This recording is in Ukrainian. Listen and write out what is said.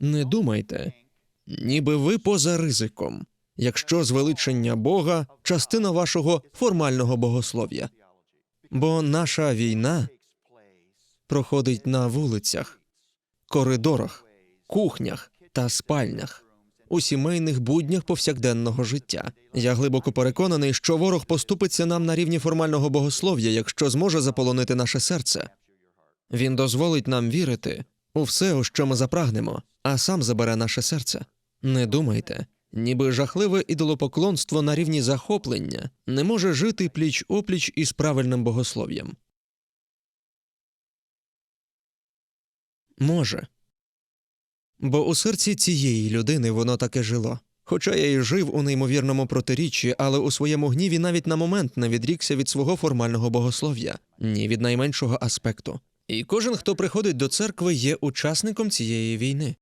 Не думайте, ніби ви поза ризиком, якщо звеличення Бога частина вашого формального богослов'я. Бо наша війна проходить на вулицях, коридорах, кухнях та спальнях, у сімейних буднях повсякденного життя. Я глибоко переконаний, що ворог поступиться нам на рівні формального богослов'я, якщо зможе заполонити наше серце. Він дозволить нам вірити у все, у що ми запрагнемо, а сам забере наше серце. Не думайте, ніби жахливе ідолопоклонство на рівні захоплення не може жити пліч опліч із правильним богослов'ям. Може. Бо у серці цієї людини воно таке жило. Хоча я і жив у неймовірному протиріччі, але у своєму гніві навіть на момент не відрікся від свого формального богослов'я, ні від найменшого аспекту. І кожен, хто приходить до церкви, є учасником цієї війни.